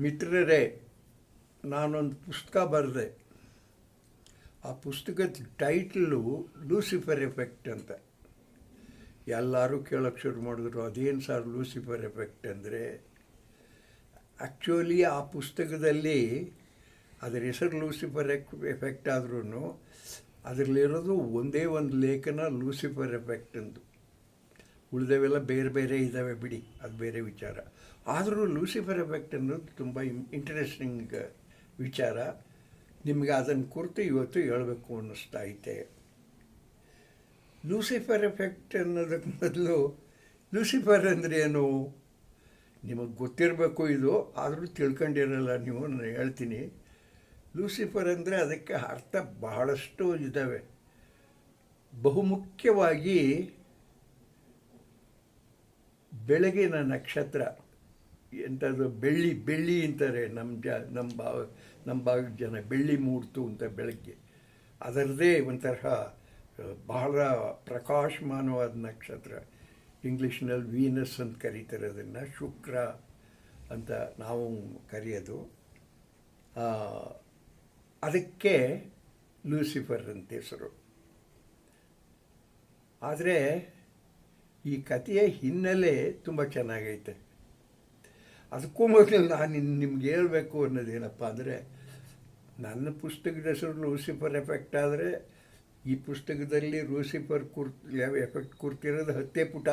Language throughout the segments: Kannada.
ಮಿತ್ರರೇ, ನಾನೊಂದು ಪುಸ್ತಕ ಬರೆದೆ. ಆ ಪುಸ್ತಕದ ಟೈಟ್ಲು ಲೂಸಿಫರ್ ಎಫೆಕ್ಟ್ ಅಂತ. ಎಲ್ಲರೂ ಕೇಳೋಕ್ಕೆ ಶುರು ಮಾಡಿದ್ರು, ಅದೇನು ಸರ್ ಲೂಸಿಫರ್ ಎಫೆಕ್ಟ್ ಅಂದರೆ? ಆ್ಯಕ್ಚುಲಿ ಆ ಪುಸ್ತಕದಲ್ಲಿ ಅದರ ಹೆಸರು ಲೂಸಿಫರ್ ಎಫೆಕ್ಟ್ ಆದ್ರೂ ಅದರಲ್ಲಿರೋದು ಒಂದೇ ಒಂದು ಲೇಖನ ಲೂಸಿಫರ್ ಎಫೆಕ್ಟ್ ಅಂದು. ಉಳಿದವೆಲ್ಲ ಬೇರೆ ಬೇರೆ ಇದ್ದಾವೆ ಬಿಡಿ, ಅದು ಬೇರೆ ವಿಚಾರ. ಆದರೂ ಲೂಸಿಫರ್ ಎಫೆಕ್ಟ್ ಅನ್ನೋದು ತುಂಬ ಇಂಟ್ರೆಸ್ಟಿಂಗ್ ವಿಚಾರ. ನಿಮಗೆ ಅದನ್ನು ಕುರಿತು ಇವತ್ತು ಹೇಳಬೇಕು ಅನ್ನಿಸ್ತಾ ಐತೆ. ಲೂಸಿಫರ್ ಎಫೆಕ್ಟ್ ಅನ್ನೋದಕ್ಕೆ ಮೊದಲು ಲೂಸಿಫರ್ ಅಂದರೆ ಏನು? ನಿಮಗೆ ಗೊತ್ತಿರಬೇಕು ಇದು, ಆದರೂ ತಿಳ್ಕೊಂಡಿರಲ್ಲ ನೀವು, ನಾನು ಹೇಳ್ತೀನಿ. ಲೂಸಿಫರ್ ಅಂದರೆ ಅದಕ್ಕೆ ಅರ್ಥ ಬಹಳಷ್ಟು ಇದ್ದಾವೆ ಬಹುಮುಖ್ಯವಾಗಿ ಬೆಳಗಿನ ನಕ್ಷತ್ರ. ಎಂಥದ್ದು ಬೆಳ್ಳಿ ಬೆಳ್ಳಿ ಅಂತಾರೆ ನಮ್ಮ ಜ ನಮ್ಮ ಭಾವ ನಮ್ಮ ಭಾಗದ ಜನ, ಬೆಳ್ಳಿ ಮೂಡ್ತು ಅಂತ ಬೆಳಗ್ಗೆ. ಅದರದ್ದೇ ಒಂಥರಹ ಬಹಳ ಪ್ರಕಾಶಮಾನವಾದ ನಕ್ಷತ್ರ. ಇಂಗ್ಲೀಷ್ನಲ್ಲಿ ವೀನಸ್ ಅಂತ ಕರೀತಾರೆ ಅದನ್ನು, ಶುಕ್ರ ಅಂತ ನಾವು ಕರೆಯೋದು. ಅದಕ್ಕೆ ಲೂಸಿಫರ್ ಅಂತ ಹೆಸರು. ಆದರೆ ಈ ಕಥೆಯ ಹಿನ್ನೆಲೆ ತುಂಬ ಚೆನ್ನಾಗೈತೆ. ಅದಕ್ಕೂ ಮೊದಲು ನಾನು ನಿಮ್ಗೆ ಹೇಳಬೇಕು ಅನ್ನೋದೇನಪ್ಪ ಅಂದರೆ, ನನ್ನ ಪುಸ್ತಕದ ಹೆಸರು ಲೂಸಿಫರ್ ಎಫೆಕ್ಟ್ ಆದರೆ, ಈ ಪುಸ್ತಕದಲ್ಲಿ ಲೂಸಿಫರ್ ಕುರ್ ಎಫೆಕ್ಟ್ ಕುರ್ತಿರೋದು ಹತ್ತೇ ಪುಟ.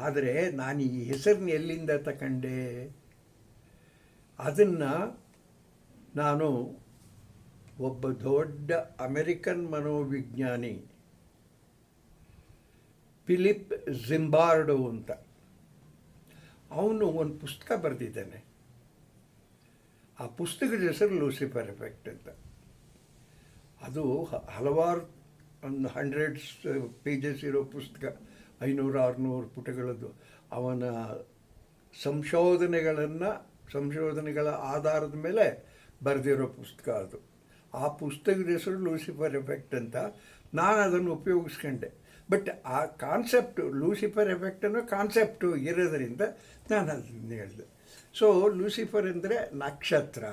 ಆದರೆ ನಾನು ಈ ಹೆಸರನ್ನ ಎಲ್ಲಿಂದ ತಗೊಂಡೆ ಅದನ್ನು ನಾನು ಒಬ್ಬ ದೊಡ್ಡ ಅಮೆರಿಕನ್ ಮನೋವಿಜ್ಞಾನಿ, ಫಿಲಿಪ್ ಜಿಂಬಾರ್ಡೋ ಅಂತ. ಅವನು ಒಂದು ಪುಸ್ತಕ ಬರೆದಿದ್ದಾನೆ. ಆ ಪುಸ್ತಕದ ಹೆಸರು ಲೂಸಿಫರ್ ಎಫೆಕ್ಟ್ ಅಂತ. ಅದು ಹಲವಾರು, ಒಂದು ಹಂಡ್ರೆಡ್ಸ್ ಪೇಜಸ್ ಇರೋ ಪುಸ್ತಕ, ಐನೂರು, ಆರುನೂರು ಪುಟಗಳದ್ದು. ಅವನ ಸಂಶೋಧನೆಗಳನ್ನು, ಸಂಶೋಧನೆಗಳ ಆಧಾರದ ಮೇಲೆ ಬರೆದಿರೋ ಪುಸ್ತಕ ಅದು. ಆ ಪುಸ್ತಕದ ಹೆಸರು ಲೂಸಿಫರ್ ಎಫೆಕ್ಟ್ ಅಂತ. ನಾನು ಅದನ್ನು ಉಪಯೋಗಿಸ್ಕೊಂಡೆ. ಬಟ್ ಆ ಕಾನ್ಸೆಪ್ಟು ಲೂಸಿಫರ್ ಎಫೆಕ್ಟ್ ಅನ್ನೋ ಕಾನ್ಸೆಪ್ಟು ಇರೋದರಿಂದ ನಾನು ಅದನ್ನು ಹೇಳಿದೆ. ಸೊ ಲೂಸಿಫರ್ ಅಂದರೆ ನಕ್ಷತ್ರ.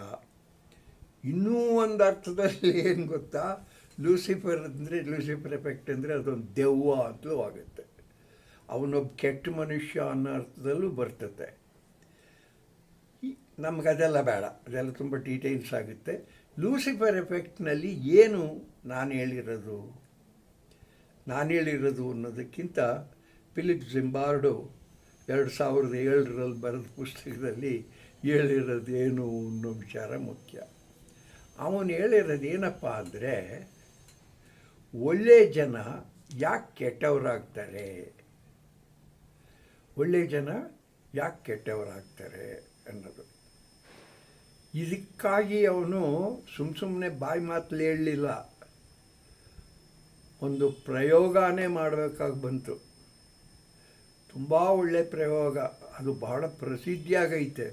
ಇನ್ನೂ ಒಂದು ಅರ್ಥದಲ್ಲಿ ಏನು ಗೊತ್ತಾ? ಲೂಸಿಫರ್ ಅಂದರೆ ಲೂಸಿಫರ್ ಎಫೆಕ್ಟ್ ಅಂದರೆ ಅದೊಂದು ದೆವ್ವ ಅಂತಲೂ ಆಗುತ್ತೆ. ಅವನೊಬ್ಬ ಕೆಟ್ಟ ಮನುಷ್ಯ ಅನ್ನೋ ಅರ್ಥದಲ್ಲೂ ಬರ್ತದೆ ನಮ್ಗೆ ಅದೆಲ್ಲ ಬೇಡ. ಅದೆಲ್ಲ ತುಂಬ ಡೀಟೇಲ್ಸ್ ಆಗುತ್ತೆ. ಲೂಸಿಫರ್ ಎಫೆಕ್ಟ್ನಲ್ಲಿ ಏನು ನಾನು ಹೇಳಿರೋದು? ನಾನು ಹೇಳಿರೋದು ಅನ್ನೋದಕ್ಕಿಂತ ಫಿಲಿಪ್ ಜಿಂಬಾರ್ಡು ಎರಡು ಸಾವಿರದ ಏಳರಲ್ಲಿ ಬರೆದ ಪುಸ್ತಕದಲ್ಲಿ ಹೇಳಿರೋದೇನು ಅನ್ನೋ ವಿಚಾರ ಮುಖ್ಯ. ಅವನು ಹೇಳಿರೋದು ಏನಪ್ಪ ಅಂದರೆ ಒಳ್ಳೆಯ ಜನ ಯಾಕೆ ಕೆಟ್ಟವರಾಗ್ತಾರೆ? ಒಳ್ಳೆಯ ಜನ ಯಾಕೆ ಕೆಟ್ಟವರಾಗ್ತಾರೆ ಅನ್ನೋದು. ಇದಕ್ಕಾಗಿ ಅವನು ಸುಮ್ಮ ಸುಮ್ಮನೆ ಬಾಯಿ ಮಾತಲ್ಲಿ ಹೇಳಲಿಲ್ಲ. ಒಂದು ಪ್ರಯೋಗನೇ ಮಾಡಬೇಕಾಗಿ ಬಂತು. ತುಂಬ ಒಳ್ಳೆ ಪ್ರಯೋಗ. ಅದು ಬಹಳ ಪ್ರಸಿದ್ಧಿಯಾಗೈತೆ.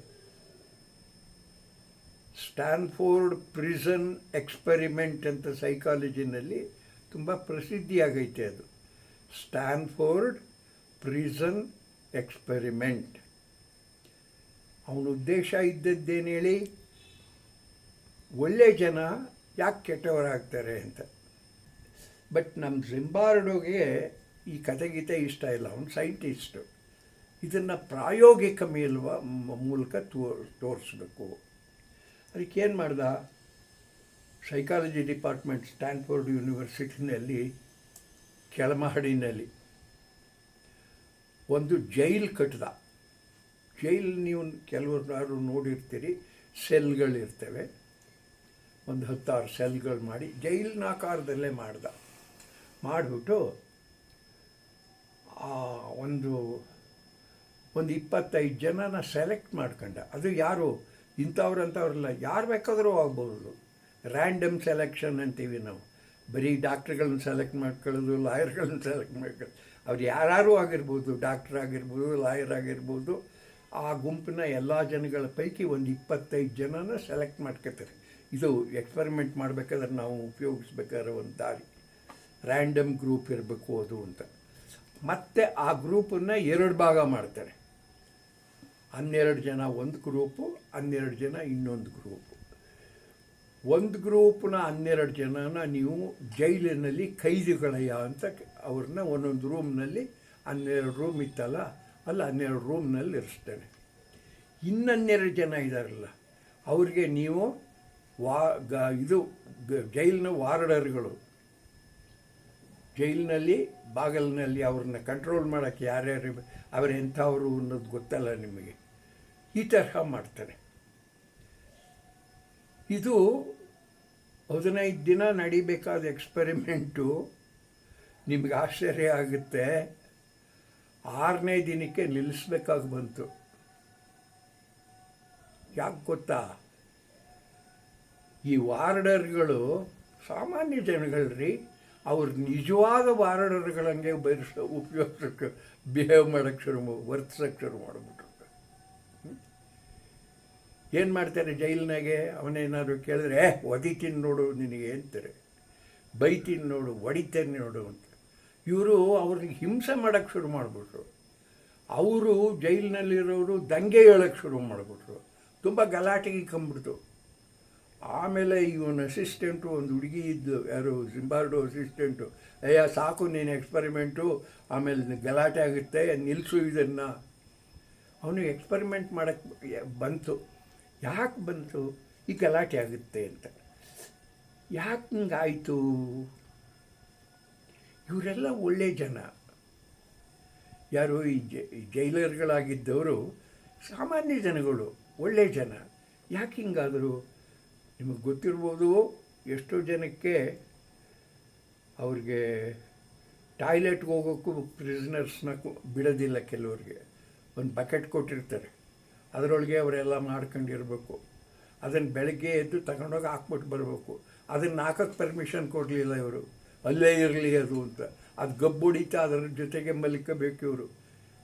ಸ್ಟ್ಯಾನ್ಫೋರ್ಡ್ ಪ್ರಿಸನ್ ಎಕ್ಸ್ಪೆರಿಮೆಂಟ್ ಅಂತ ಸೈಕಾಲಜಿನಲ್ಲಿ ತುಂಬ ಪ್ರಸಿದ್ಧಿಯಾಗೈತೆ ಅದು. Stanford prison experiment. ಅವನ ಉದ್ದೇಶ ಇದ್ದದ್ದೇನು ಹೇಳಿ? ಒಳ್ಳೆ ಜನ ಯಾಕೆ ಕೆಟ್ಟವರಾಗ್ತಾರೆ ಅಂತ. ಬಟ್ ನಮ್ಮ ಜಿಂಬಾರ್ಡೋಗೆ ಈ ಕಥೆಗೀತೆ ಇಷ್ಟ ಇಲ್ಲ. ಅವನು ಸೈಂಟಿಸ್ಟು ಇದನ್ನು ಪ್ರಾಯೋಗಿಕ ಮೇಲುವ ಮೂಲಕ ತೋ ತೋರಿಸ್ಬೇಕು. ಅದಕ್ಕೆ ಏನು ಮಾಡ್ದ? ಸೈಕಾಲಜಿ ಡಿಪಾರ್ಟ್ಮೆಂಟ್ ಸ್ಟ್ಯಾನ್ಫೋರ್ಡ್ ಯೂನಿವರ್ಸಿಟಿನಲ್ಲಿ ಕೆಳಮಹಡಿನಲ್ಲಿ ಒಂದು ಜೈಲ್ ಕಟ್ಟಿದ ಜೈಲ್ ನೀವು ಕೆಲವರು ನೋಡಿರ್ತೀರಿ ಸೆಲ್ಗಳಿರ್ತವೆ ಒಂದು ಹತ್ತಾರು ಸೆಲ್ಗಳು ಮಾಡಿ ಜೈಲಿನ ಆಕಾರದಲ್ಲೇ ಮಾಡ್ದ. ಮಾಡಿಬಿಟ್ಟು ಒಂದು ಒಂದು ಇಪ್ಪತ್ತೈದು ಜನನ ಸೆಲೆಕ್ಟ್ ಮಾಡ್ಕೊಂಡ. ಅದು ಯಾರು? ಇಂಥವ್ರು ಅಂಥವ್ರಲ್ಲ ಯಾರು ಬೇಕಾದರೂ ಆಗ್ಬೋದು. ರ್ಯಾಂಡಮ್ ಸೆಲೆಕ್ಷನ್ ಅಂತೀವಿ ನಾವು. ಬರೀ ಡಾಕ್ಟ್ರುಗಳನ್ನ ಸೆಲೆಕ್ಟ್ ಮಾಡ್ಕೊಳ್ಳೋದು, ಲಾಯರ್ಗಳನ್ನ ಸೆಲೆಕ್ಟ್ ಮಾಡ್ಕೊಳ್ಳೋದು. ಅವ್ರು ಯಾರು ಆಗಿರ್ಬೋದು, ಡಾಕ್ಟ್ರ್ ಆಗಿರ್ಬೋದು, ಲಾಯರ್ ಆಗಿರ್ಬೋದು. ಆ ಗುಂಪಿನ ಎಲ್ಲ ಜನಗಳ ಪೈಕಿ ಒಂದು ಇಪ್ಪತ್ತೈದು ಜನನ ಸೆಲೆಕ್ಟ್ ಮಾಡ್ಕೋತಾರೆ ಇದು ಎಕ್ಸ್ಪೆರಿಮೆಂಟ್ ಮಾಡಬೇಕಾದ್ರೆ ನಾವು ಉಪಯೋಗಿಸ್ಬೇಕಾದ್ರೆ ಒಂದು ದಾರಿ. ರ್ಯಾಂಡಮ್ ಗ್ರೂಪ್ ಇರಬೇಕು ಅದು ಅಂತ. ಮತ್ತೆ ಆ ಗ್ರೂಪನ್ನ ಎರಡು ಭಾಗ ಮಾಡ್ತಾರೆ. ಹನ್ನೆರಡು ಜನ ಒಂದು ಗ್ರೂಪು ಹನ್ನೆರಡು ಜನ ಇನ್ನೊಂದು ಗ್ರೂಪು ಒಂದು ಗ್ರೂಪ್ನ ಹನ್ನೆರಡು ಜನನ ನೀವು ಜೈಲಿನಲ್ಲಿ ಕೈದಿಗಳಯ್ಯ ಅಂತ ಅವ್ರನ್ನ ಒಂದೊಂದು ರೂಮ್ನಲ್ಲಿ ಹನ್ನೆರಡು ರೂಮ್ ಇತ್ತಲ್ಲ, ಅಲ್ಲಿ ಹನ್ನೆರಡು ರೂಮ್ನಲ್ಲಿ ಇರಿಸ್ತೇನೆ ಇನ್ನೆರಡು ಜನ ಇದ್ದಾರಲ್ಲ ಅವ್ರಿಗೆ ನೀವು ವಾ ಗ ಇದು ಜೈಲಿನ ವಾರ್ಡರ್ಗಳು ಜೈಲಿನಲ್ಲಿ, ಬಾಗಲಿನಲ್ಲಿ ಅವ್ರನ್ನ ಕಂಟ್ರೋಲ್ ಮಾಡೋಕ್ಕೆ ಯಾರ್ಯಾರು ಅವರು ಎಂಥವ್ರು ಅನ್ನೋದು ಗೊತ್ತಲ್ಲ ನಿಮಗೆ. ಈ ತರಹ ಮಾಡ್ತಾರೆ. ಇದು ಹದಿನೈದು ದಿನ ನಡಿಬೇಕಾದ ಎಕ್ಸ್ಪೆರಿಮೆಂಟು ನಿಮಗೆ ಆಶ್ಚರ್ಯ ಆಗುತ್ತೆ. ಆರನೇ ದಿನಕ್ಕೆ ನಿಲ್ಲಿಸ್ಬೇಕಾಗಿ ಬಂತು. ಯಾಕೆ ಗೊತ್ತಾ? ಈ ವಾರ್ಡರ್ಗಳು ಸಾಮಾನ್ಯ ಜನಗಳ್ರಿ. ಅವ್ರು ನಿಜವಾದ ವಾರ್ಡರ್ಗಳಂಗೆ ಬಯಸ ಉಪಯೋಗಿಸೋಕ್ಕೆ ಬಿಹೇವ್ ಮಾಡೋಕ್ಕೆ ಶುರು ವರ್ತಿಸೋಕ್ಕೆ ಶುರು ಮಾಡಿಬಿಟ್ರು. ಏನು ಮಾಡ್ತಾರೆ ಜೈಲಿನಾಗೆ? ಅವನೇನಾದರೂ ಕೇಳಿದ್ರೆ, ಏ, ಒದಿತೀನಿ ನೋಡು ನಿನಗೆ ಅಂತಾರೆ. ಬೈತೀನಿ ನೋಡು ಒಡಿತೇನೆ ನೋಡು ಅಂತ. ಇವರು ಅವ್ರಿಗೆ ಹಿಂಸೆ ಮಾಡೋಕ್ಕೆ ಶುರು ಮಾಡಿಬಿಟ್ರು. ಅವರು ಜೈಲಿನಲ್ಲಿರೋರು ದಂಗೆ ಹೇಳೋಕ್ಕೆ ಶುರು ಮಾಡಿಬಿಟ್ರು. ತುಂಬ ಗಲಾಟೆಗೆ ಕಂಬಿಡ್ತು. ಆಮೇಲೆ ಇವನ ಅಸಿಸ್ಟೆಂಟು ಒಂದು ಹುಡುಗಿ ಇದ್ದು, ಯಾರು ಜಿಂಬಾರ್ಡೋ ಅಸಿಸ್ಟೆಂಟು ಅಯ್ಯ, ಸಾಕು ನೀನು ಎಕ್ಸ್ಪರಿಮೆಂಟು ಆಮೇಲೆ ಗಲಾಟೆ ಆಗುತ್ತೆ ನಿಲ್ಲಿಸು ಇದನ್ನು. ಅವನು ಎಕ್ಸ್ಪರಿಮೆಂಟ್ ಮಾಡೋಕ್ಕೆ ಬಂತು. ಯಾಕೆ ಬಂತು? ಈ ಗಲಾಟೆ ಆಗುತ್ತೆ ಅಂತ. ಯಾಕೆ ಹಿಂಗಾಯಿತು? ಇವರೆಲ್ಲ ಒಳ್ಳೆ ಜನ. ಯಾರು, ಈ ಜೈಲರ್ಗಳಾಗಿದ್ದವರು ಸಾಮಾನ್ಯ ಜನಗಳು, ಒಳ್ಳೆ ಜನ. ಯಾಕೆ ಹಿಂಗಾದರು? ನಿಮಗೆ ಗೊತ್ತಿರ್ಬೋದು ಎಷ್ಟೋ ಜನಕ್ಕೆ ಅವ್ರಿಗೆ ಟಾಯ್ಲೆಟ್ಗೆ ಹೋಗೋಕ್ಕೂ ಪ್ರಿಸ್ನರ್ಸ್ನ ಬಿಡೋದಿಲ್ಲ ಕೆಲವ್ರಿಗೆ. ಒಂದು ಬಕೆಟ್ ಕೊಟ್ಟಿರ್ತಾರೆ. ಅದರೊಳಗೆ ಅವರೆಲ್ಲ ಮಾಡ್ಕೊಂಡಿರಬೇಕು. ಅದನ್ನು ಬೆಳಗ್ಗೆ ಎದ್ದು ತಗೊಂಡೋಗಿ ಹಾಕ್ಬಿಟ್ಟು ಬರಬೇಕು. ಅದನ್ನು ಹಾಕೋಕ್ಕೆ ಪರ್ಮಿಷನ್ ಕೊಡಲಿಲ್ಲ ಇವರು. ಅಲ್ಲೇ ಇರಲಿ ಅದು ಅಂತ. ಅದು ಗಬ್ಬುಡಿತಾ ಅದರ ಜೊತೆಗೆ ಮಲಿಕಬೇಕು ಇವರು.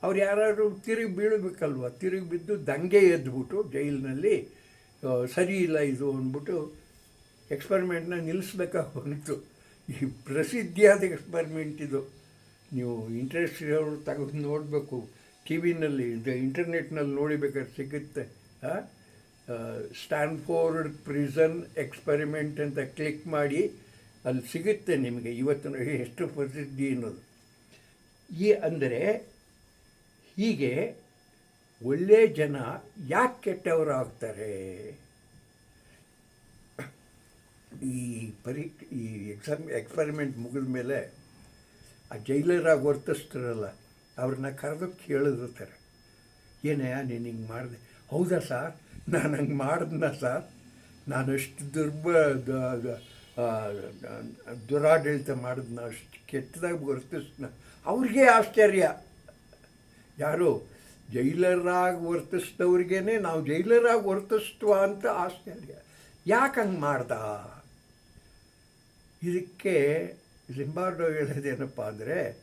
ಅವ್ರು ಯಾರಾದರೂ ತಿರುಗಿ ಬೀಳಬೇಕಲ್ವ? ತಿರುಗಿ ಬಿದ್ದು ದಂಗೆ ಎದ್ಬಿಟ್ಟು ಜೈಲಿನಲ್ಲಿ ಸರಿ ಇಲ್ಲ ಇದು ಅಂದ್ಬಿಟ್ಟು ಎಕ್ಸ್ಪರಿಮೆಂಟ್ನ ನಿಲ್ಲಿಸ್ಬೇಕಾಗಿ ಬಂತು ಈ ಪ್ರಸಿದ್ಧಿಯಾದ ಎಕ್ಸ್ಪರಿಮೆಂಟ್ ಇದು. ನೀವು ಇಂಟ್ರೆಸ್ಟ್ ಇರೋರು ತೆಗೆದು ನೋಡಬೇಕು. ಟಿ ವಿನಲ್ಲಿ ಇಂಟರ್ನೆಟ್ನಲ್ಲಿ ನೋಡಿಬೇಕಾದ್ರೆ ಸಿಗುತ್ತೆ. ಸ್ಟ್ಯಾನ್ಫೋರ್ಡ್ ಪ್ರಿಸನ್ ಎಕ್ಸ್ಪರಿಮೆಂಟ್ ಅಂತ ಕ್ಲಿಕ್ ಮಾಡಿ ಅಲ್ಲಿ ಸಿಗುತ್ತೆ ನಿಮಗೆ ಇವತ್ತಿನ ಎಷ್ಟು ಪ್ರಸಿದ್ಧಿ ಅನ್ನೋದು. ಈ ಅಂದರೆ ಹೀಗೆ ಒಳ್ಳೆ ಜನ ಯಾಕೆ ಕೆಟ್ಟವರು ಆಗ್ತಾರೆ ಈ ಪರಿ, ಈ ಎಕ್ಸಾಮ್ ಎಕ್ಸ್ಪರಿಮೆಂಟ್ ಮುಗಿದ ಮೇಲೆ ಆ ಜೈಲರಾಗಿ ವರ್ತಿಸ್ತಾರಲ್ಲ, ಅವ್ರನ್ನ ಕರೆದು ಕೇಳಿದಿರ್ತಾರೆ ಏನಯ್ಯ ನೀನು ಹಿಂಗೆ ಮಾಡಿದೆ. ಹೌದಾ ಸರ್? ನಾನು ಹಂಗೆ ಮಾಡಿದ್ನ ಸರ್? ನಾನು ಅಷ್ಟು ದುರ್ಬ ದುರಾಡಳಿತ ಮಾಡಿದ್ನ, ಅಷ್ಟು ಕೆಟ್ಟದಾಗಿ ವರ್ತಿಸ್ನ ಅವ್ರಿಗೆ ಆಶ್ಚರ್ಯ. ಯಾರು? ಜೈಲರಾಗಿ ವರ್ತಿಸಿದವ್ರಿಗೇನೆ ನಾವು ಜೈಲರಾಗಿ ವರ್ತಿಸ್ತವ ಅಂತ ಆಶ್ಚರ್ಯ ಯಾಕೆ ಹಂಗೆ ಮಾಡ್ದ? ಇದಕ್ಕೆ ಜಿಂಬಾರ್ಡೋ ಹೇಳೋದೇನಪ್ಪ ಅಂದರೆ,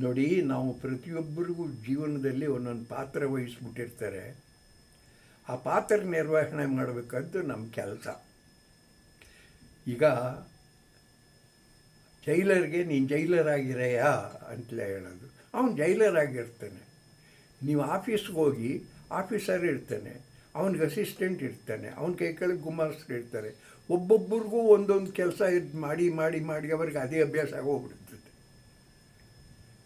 ನೋಡಿ, ನಾವು ಪ್ರತಿಯೊಬ್ಬರಿಗೂ ಜೀವನದಲ್ಲಿ ಒಂದೊಂದು ಪಾತ್ರ ವಹಿಸ್ಬಿಟ್ಟಿರ್ತಾರೆ. ಆ ಪಾತ್ರ ನಿರ್ವಹಣೆ ಮಾಡಬೇಕಂತ ನಮ್ಮ ಕೆಲಸ. ಈಗ, ಜೈಲರ್ಗೆ ನೀನು ಜೈಲರ್ ಆಗಿರೆಯಾ ಅಂತಲೇ ಹೇಳೋದು. ಅವನು ಜೈಲರ್ ಆಗಿರ್ತಾನೆ ನೀವು ಆಫೀಸ್ಗೆ ಹೋಗಿ ಆಫೀಸರ್ ಇರ್ತಾನೆ, ಅವನಿಗೆ ಅಸಿಸ್ಟೆಂಟ್ ಇರ್ತಾನೆ, ಅವನ ಕೈ ಕೆಳಗೆ ಗುಮಾಸ್ತರು ಇರ್ತಾರೆ. ಒಬ್ಬೊಬ್ಬರಿಗೂ ಒಂದೊಂದು ಕೆಲಸ ಇದು ಮಾಡಿ ಮಾಡಿ ಮಾಡಿ ಅವ್ರಿಗೆ ಅದೇ ಅಭ್ಯಾಸ ಆಗೋಗ್ಬಿಡ್ತದೆ.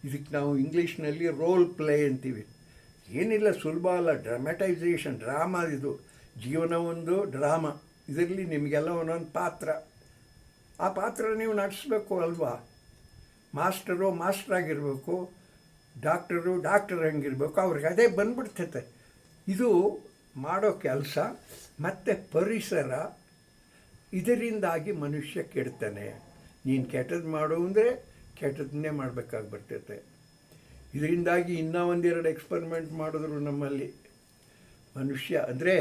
ಇದಕ್ಕೆ ನಾವು ಇಂಗ್ಲೀಷ್ನಲ್ಲಿ ರೋಲ್ ಪ್ಲೇ ಅಂತೀವಿ. ಏನಿಲ್ಲ, ಸುಲಭ ಅಲ್ಲ ಡ್ರಾಮಟೈಸೇಷನ್ ಡ್ರಾಮಾ ಇದು. ಜೀವನ ಒಂದು ಡ್ರಾಮಾ ಇದರಲ್ಲಿ ನಿಮಗೆಲ್ಲ ಒಂದೊಂದು ಪಾತ್ರ. ಆ ಪಾತ್ರ ನೀವು ನಟಿಸ್ಬೇಕು ಅಲ್ವಾ? ಮಾಸ್ಟರು ಮಾಸ್ಟರ್ ಆಗಿರಬೇಕು ಡಾಕ್ಟರು ಡಾಕ್ಟರ್ ಹಂಗಿರ್ಬೇಕು, ಅವ್ರಿಗೆ ಅದೇ ಬಂದ್ಬಿಡ್ತೈತೆ. ಇದು ಮಾಡೋ ಕೆಲಸ ಮತ್ತು ಪರಿಸರ ಇದರಿಂದಾಗಿ ಮನುಷ್ಯ ಕೆಡ್ತಾನೆ. ನೀನು ಕೆಟ್ಟದ್ದು ಮಾಡು ಅಂದರೆ ಕೆಟ್ಟದನ್ನೇ ಮಾಡಬೇಕಾಗಿ ಬರ್ತೈತೆ ಇದರಿಂದಾಗಿ ಇನ್ನೂ ಒಂದೆರಡು ಎಕ್ಸ್ಪರಿಮೆಂಟ್ ಮಾಡಿದ್ರು ನಮ್ಮಲ್ಲಿ. ಮನುಷ್ಯ ಅಂದರೆ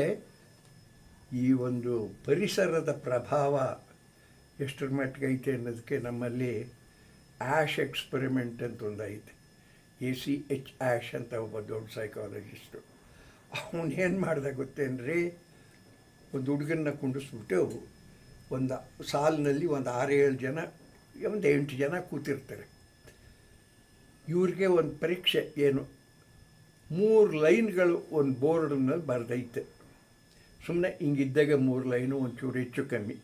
ಈ ಒಂದು ಪರಿಸರದ ಪ್ರಭಾವ ಎಷ್ಟರ ಮಟ್ಟಿಗೆ ಐತೆ ಅನ್ನೋದಕ್ಕೆ ನಮ್ಮಲ್ಲಿ ಆ್ಯಶ್ ಎಕ್ಸ್ಪರಿಮೆಂಟ್ ಅಂತ ಒಂದು ಐತೆ ಎ ಸಿ ಎಚ್ ಆ್ಯಶ್ ಅಂತ ಒಬ್ಬ ದೊಡ್ಡ ಸೈಕಾಲಜಿಸ್ಟು ಅವನು ಏನು ಮಾಡ್ದೆ ಗೊತ್ತೇನ್ರಿ? ಒಂದು ಹುಡುಗನ್ನ ಕುಂಡಿಸ್ಬಿಟ್ಟು ಒಂದು ಸಾಲಿನಲ್ಲಿ ಒಂದು ಆರು ಏಳು ಜನ, ಒಂದು ಎಂಟು ಜನ ಕೂತಿರ್ತಾರೆ. ಇವ್ರಿಗೆ ಒಂದು ಪರೀಕ್ಷೆ ಏನು? ಮೂರು ಲೈನ್ಗಳು ಒಂದು ಬೋರ್ಡ್ನಲ್ಲಿ ಬರೆದೈತೆ. ಸುಮ್ಮನೆ ಹಿಂಗಿದ್ದಾಗ ಮೂರು ಲೈನು ಒಂಚೂರು ಹೆಚ್ಚು ಕಮ್ಮಿ.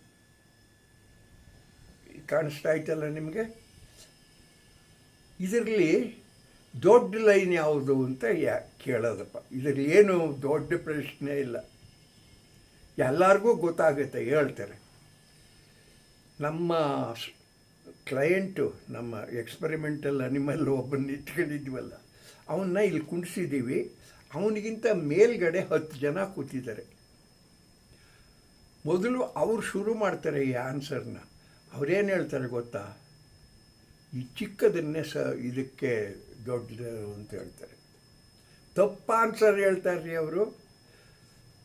ಕಾಣಿಸ್ತಾ ಐತಲ್ಲ ನಿಮಗೆ? ಇದರಲ್ಲಿ ದೊಡ್ಡ ಲೈನ್ ಯಾವುದು ಅಂತ ಯಾ ಕೇಳೋದಪ್ಪ. ಇದರಲ್ಲಿ ಏನು ದೊಡ್ಡ ಪ್ರಶ್ನೆ ಇಲ್ಲ. ಎಲ್ಲರಿಗೂ ಗೊತ್ತಾಗುತ್ತೆ, ಹೇಳ್ತಾರೆ. ನಮ್ಮ ಕ್ಲೈಂಟು, ನಮ್ಮ ಎಕ್ಸ್ಪರಿಮೆಂಟಲ್ ಅನಿಮಲ್ ಒಬ್ಬನ ಇಟ್ಕೊಂಡಿದ್ವಲ್ಲ, ಅವನ್ನ ಇಲ್ಲಿ ಕುಣಿಸಿದ್ದೀವಿ ಅವನಿಗಿಂತ ಮೇಲ್ಗಡೆ ಹತ್ತು ಜನ ಕೂತಿದ್ದಾರೆ. ಮೊದಲು ಅವ್ರು ಶುರು ಮಾಡ್ತಾರೆ ಈ ಆನ್ಸರ್ನ. ಅವ್ರೇನು ಹೇಳ್ತಾರೆ ಗೊತ್ತಾ? ಈ ಚಿಕ್ಕದನ್ನೇ ಸ ಇದಕ್ಕೆ ದೊಡ್ಡದು ಅಂತ ಹೇಳ್ತಾರೆ. ತಪ್ಪು ಆನ್ಸರ್ ಹೇಳ್ತಾರೆ ರೀ ಅವರು.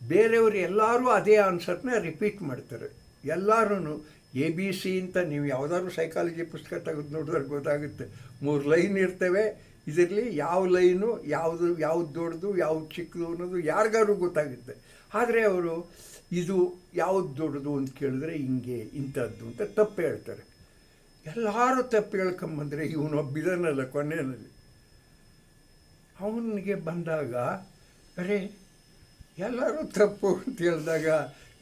ಬೇರೆಯವರು ಎಲ್ಲರೂ ಅದೇ ಆನ್ಸರ್ನ ರಿಪೀಟ್ ಮಾಡ್ತಾರೆ. ಎಲ್ಲರೂ ಎ ಬಿ ಸಿ ಅಂತ ನೀವು ಯಾವುದಾದ್ರು ಸೈಕಾಲಜಿ ಪುಸ್ತಕ ತೆಗೆದು ನೋಡಿದ್ರೆ ಗೊತ್ತಾಗುತ್ತೆ. ಮೂರು ಲೈನ್ ಇರ್ತವೆ. ಇದರಲ್ಲಿ ಯಾವ ಲೈನು, ಯಾವುದು, ಯಾವ್ದು ದೊಡ್ಡದು, ಯಾವ್ದು ಚಿಕ್ಕದು ಅನ್ನೋದು ಯಾರಿಗಾದ್ರೂ ಗೊತ್ತಾಗುತ್ತೆ. ಆದರೆ ಅವರು ಇದು ಯಾವ್ದು ದೊಡ್ಡದು ಅಂತ ಕೇಳಿದ್ರೆ ಹಿಂಗೆ ಇಂಥದ್ದು ಅಂತ ತಪ್ಪು ಹೇಳ್ತಾರೆ. ಎಲ್ಲರೂ ತಪ್ಪು ಹೇಳ್ಕೊಂಬಂದ್ರೆ ಇವನೊಬ್ಬಿದನಲ್ಲ ಕೊನೆಯಲ್ಲಿ. ಅವನಿಗೆ ಬಂದಾಗ, ಅರೆ, ಎಲ್ಲರೂ ತಪ್ಪು ಅಂತ ಹೇಳಿದಾಗ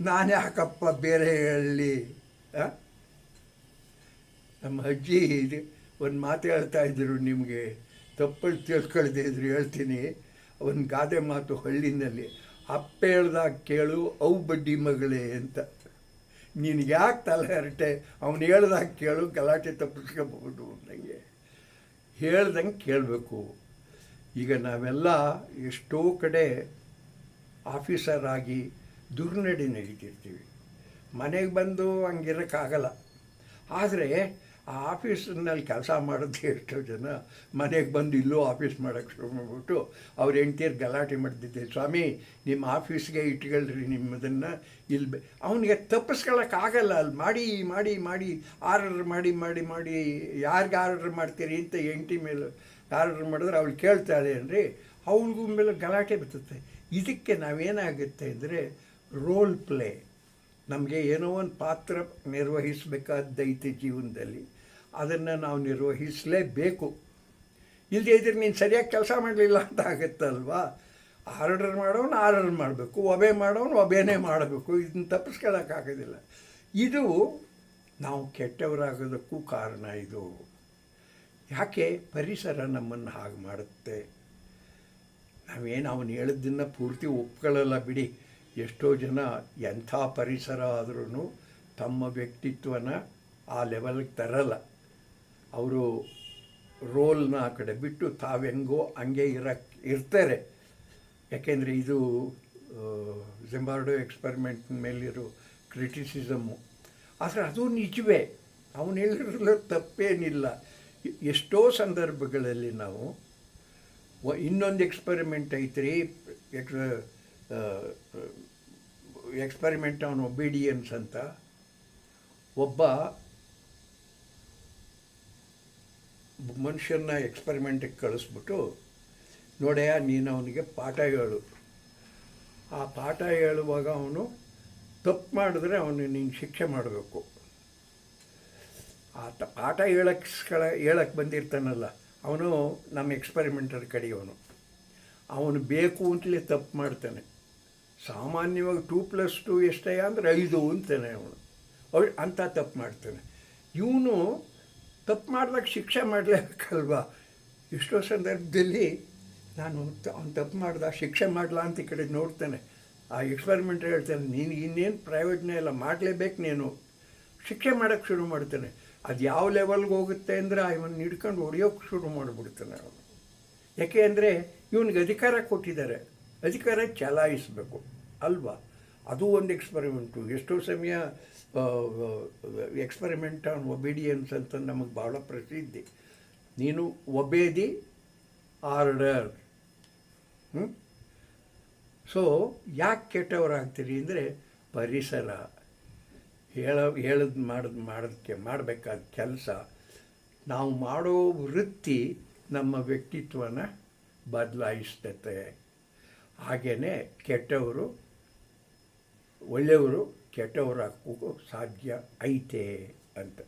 ನಾನು ಯಾಕಪ್ಪ ಬೇರೆ ಹೇಳಲಿ? ನಮ್ಮ ಅಜ್ಜಿ ಇದು ಒಂದು ಮಾತು ಹೇಳ್ತಾ ಇದ್ರು ನಿಮಗೆ. ತಪ್ಪಲ್ಲಿ ತಿಳ್ಕೊಳ್ದೇ ಇದ್ರು, ಹೇಳ್ತೀನಿ. ಒಂದು ಗಾದೆ ಮಾತು ಹಳ್ಳಿನಲ್ಲಿ, ಅಪ್ಪ ಹೇಳ್ದಾಗ ಕೇಳು, ಅವು ಬಡ್ಡಿ ಮಗಳೇ ಅಂತ. ನಿನಗೆ ಯಾಕೆ ತಲೆ ಹರಟೆ? ಅವನು ಹೇಳ್ದಾಗ ಕೇಳು, ಗಲಾಟೆ ತಪ್ಪಿಸ್ಕೋಬಹುದು ನನಗೆ ಹೇಳ್ದಂಗೆ ಕೇಳಬೇಕು. ಈಗ ನಾವೆಲ್ಲ ಎಷ್ಟೋ ಕಡೆ ಆಫೀಸರ್ ಆಗಿ ದುರ್ನಡೆ ನಡೀತಿರ್ತೀವಿ. ಮನೆಗೆ ಬಂದು ಹಂಗಿರೋಕ್ಕಾಗಲ್ಲ. ಆದರೆ ಆ ಆಫೀಸ್ನಲ್ಲಿ ಕೆಲಸ ಮಾಡೋದು ಎಷ್ಟೋ ಜನ ಮನೆಗೆ ಬಂದು ಇಲ್ಲೂ ಆಫೀಸ್ ಮಾಡೋಕ್ಕೆ ಶುರು ಮಾಡಿಬಿಟ್ಟು ಅವ್ರ ಹೆಂಡ್ತಿಯರು ಗಲಾಟೆ ಮಾಡ್ತಿದ್ದೆ, ಸ್ವಾಮಿ, ನಿಮ್ಮ ಆಫೀಸ್ಗೆ ಇಟ್ಕೊಳ್ರಿ, ನಿಮ್ಮದನ್ನು ಇಲ್ಲಿ ಅವನಿಗೆ ತಪ್ಪಿಸ್ಕೊಳ್ಳೋಕ್ಕಾಗಲ್ಲ ಅಲ್ಲಿ ಮಾಡಿ ಮಾಡಿ ಮಾಡಿ ಆರ್ಡರ್ ಮಾಡಿ ಮಾಡಿ ಮಾಡಿ, ಯಾರಿಗೆ ಆರ್ಡರ್ ಮಾಡ್ತೀರಿ ಅಂತ ಹೆಂಡ್ತಿ ಮೇಲೆ ಆರ್ಡರ್ ಮಾಡಿದ್ರೆ ಅವಳು ಕೇಳ್ತಾಳೆ ಅಂದರೆ ಅವಳಿಗೂ ಮೇಲೆ ಗಲಾಟೆ ಬರ್ತದೆ. ಇದಕ್ಕೆ ನಾವೇನಾಗುತ್ತೆ ಅಂದರೆ ರೋಲ್ ಪ್ಲೇ ನಮಗೆ ಏನೋ ಒಂದು ಪಾತ್ರ ನಿರ್ವಹಿಸಬೇಕಾದ್ದೈತೆ ಜೀವನದಲ್ಲಿ, ಅದನ್ನು ನಾವು ನಿರ್ವಹಿಸಲೇಬೇಕು. ಇಲ್ಲದೇ ಇದ್ರೆ ನೀನು ಸರಿಯಾಗಿ ಕೆಲಸ ಮಾಡಲಿಲ್ಲ ಅಂತ ಆಗುತ್ತಲ್ವಾ? ಆರ್ಡರ್ ಮಾಡೋನು ಆರ್ಡರ್ ಮಾಡಬೇಕು, ಒಬೆ ಮಾಡೋನು ಒಬೇನೇ ಮಾಡಬೇಕು, ಇದನ್ನ ತಪ್ಪಿಸ್ಕೊಳ್ಳೋಕ್ಕಾಗೋದಿಲ್ಲ ಇದು ನಾವು ಕೆಟ್ಟವರಾಗೋದಕ್ಕೂ ಕಾರಣ ಇದು. ಯಾಕೆ? ಪರಿಸರ ನಮ್ಮನ್ನು ಹಾಗೆ ಮಾಡುತ್ತೆ. ನಾವೇನು ಅವನು ಹೇಳಿದ್ದನ್ನು ಪೂರ್ತಿ ಒಪ್ಕೊಳ್ಳಲ್ಲ ಬಿಡಿ. ಎಷ್ಟೋ ಜನ ಎಂಥ ಪರಿಸರ ಆದ್ರೂ ತಮ್ಮ ವ್ಯಕ್ತಿತ್ವನ ಆ ಲೆವೆಲ್ಗೆ ತರಲ್ಲ. ಅವರು ರೋಲ್ನ ಆ ಕಡೆ ಬಿಟ್ಟು ತಾವೆಂಗೋ ಹಂಗೆ ಇರಕ್ಕೆ ಇರ್ತಾರೆ. ಯಾಕೆಂದರೆ ಇದು ಜಿಂಬಾರ್ಡೋ ಎಕ್ಸ್ಪರಿಮೆಂಟ್ ಮೇಲಿರೋ ಕ್ರಿಟಿಸಿಸಮ್ಮು ಆದರೆ ಅದು ನಿಜವೇ. ಅವನು ಹೇಳಿರಲು ತಪ್ಪೇನಿಲ್ಲ. ಎಷ್ಟೋ ಸಂದರ್ಭಗಳಲ್ಲಿ ನಾವು ಇನ್ನೊಂದು ಎಕ್ಸ್ಪರಿಮೆಂಟ್ ಐತ್ರಿ, ಎಕ್ಸ್ ಎಕ್ಸ್ಪರಿಮೆಂಟ್ ಆನ್ ಒಬಿಡಿಯನ್ಸ್ ಅಂತ ಒಬ್ಬ ಮನುಷ್ಯನ ಎಕ್ಸ್ಪರಿಮೆಂಟಿಗೆ ಕಳಿಸ್ಬಿಟ್ಟು ನೋಡೆಯ ನೀನು ಅವನಿಗೆ ಪಾಠ ಹೇಳು. ಆ ಪಾಠ ಹೇಳುವಾಗ ಅವನು ತಪ್ಪು ಮಾಡಿದ್ರೆ ಅವನು ನೀನು ಶಿಕ್ಷೆ ಮಾಡಬೇಕು. ಆ ತ- ಪಾಠ ಹೇಳಕ್ಕೆ ಹೇಳಕ್ಕೆ ಬಂದಿರ್ತಾನಲ್ಲ, ಅವನು ನಮ್ಮ ಎಕ್ಸ್ಪರಿಮೆಂಟರ್ ಕಡೆಯವನು. ಅವನು ಬೇಕು ಅಂತಲೇ ತಪ್ಪು ಮಾಡ್ತಾನೆ. ಸಾಮಾನ್ಯವಾಗಿ ಟೂ ಪ್ಲಸ್ ಟು ಎಷ್ಟೇ ಅಂದರೆ ಐದು ಅಂತಾನೆ ಅವನು ಅವ್ರು ಅಂಥ ತಪ್ಪು ಮಾಡ್ತಾನೆ. ಇವನು ತಪ್ಪು ಮಾಡಿದಾಗ ಶಿಕ್ಷೆ ಮಾಡಲೇಬೇಕಲ್ವಾ? ಎಷ್ಟೋ ಸಂದರ್ಭದಲ್ಲಿ ನಾನು ಅವ್ನು ತಪ್ಪು ಮಾಡ್ದ, ಶಿಕ್ಷೆ ಮಾಡಲ ಅಂತ ಈ ಕಡೆ ನೋಡ್ತಾನೆ. ಆ ಎಕ್ಸ್ಪರಿಮೆಂಟ್ ಹೇಳ್ತಾನೆ, ನೀನು ಇನ್ನೇನು ಪ್ರಯೋಜನ ಇಲ್ಲ, ಮಾಡಲೇಬೇಕು ನೀನು. ಶಿಕ್ಷೆ ಮಾಡೋಕ್ಕೆ ಶುರು ಮಾಡ್ತಾನೆ. ಅದು ಯಾವ ಲೆವೆಲ್ಗೆ ಹೋಗುತ್ತೆ ಅಂದರೆ ಇವನು ಹಿಡ್ಕೊಂಡು ಹೊಡೆಯೋಕ್ಕೆ ಶುರು ಮಾಡಿಬಿಡ್ತಾನೆ ಅವನು. ಯಾಕೆ ಅಂದರೆ ಇವನಿಗೆ ಅಧಿಕಾರ ಕೊಟ್ಟಿದ್ದಾರೆ. ಅಧಿಕಾರ ಚಲಾಯಿಸಬೇಕು, ಅಲ್ವಾ? ಅದು ಒಂದು ಎಕ್ಸ್ಪರಿಮೆಂಟು ಎಷ್ಟೋ ಸಮಯ ಎಕ್ಸ್ಪರಿಮೆಂಟ್ ಆನ್ ಒಬಿಡಿಯನ್ಸ್ ಅಂತ ನಮಗೆ ಭಾಳ ಪ್ರಸಿದ್ಧಿ. ನೀನು ಒಬೇದಿ ಆರ್ಡರ್ ಸೊ ಯಾಕೆ ಕೆಟ್ಟವರಾಗ್ತೀರಿ ಅಂದರೆ, ಪರಿಸರ. ಹೇಳ, ಹೇಳದ್ ಮಾಡೋದು ಮಾಡೋದಕ್ಕೆ ಮಾಡಬೇಕಾದ ಕೆಲಸ. ನಾವು ಮಾಡೋ ವೃತ್ತಿ ನಮ್ಮ ವ್ಯಕ್ತಿತ್ವನ ಬದಲಾಯಿಸ್ತತೆ. ಹಾಗೆಯೇ ಕೆಟ್ಟವರು ಒಳ್ಳೆಯವರು ಕೆಟ್ಟವರಾಗೋಕ್ಕೂ ಸಾಧ್ಯ ಐತೆ ಅಂತ.